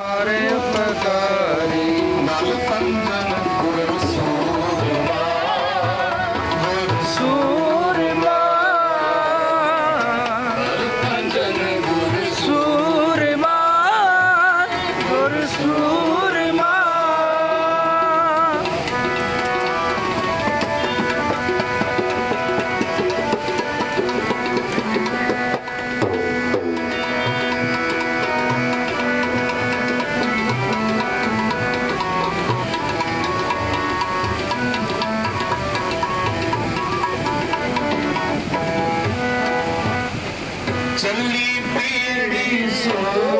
ਸਾਰੇ ਉਪਕਾਰੀ ਨਲ ਪੰਜਨ ਗੁਰ ਸੂਰਮਾ ਗੁਰ ਸੂਰਮਾ ਪੰਜਨ ਗੁਰ ਸੂਰਮਾ ਗੁਰ ਸੂਰਮਾ சொல்லி பேடி சோ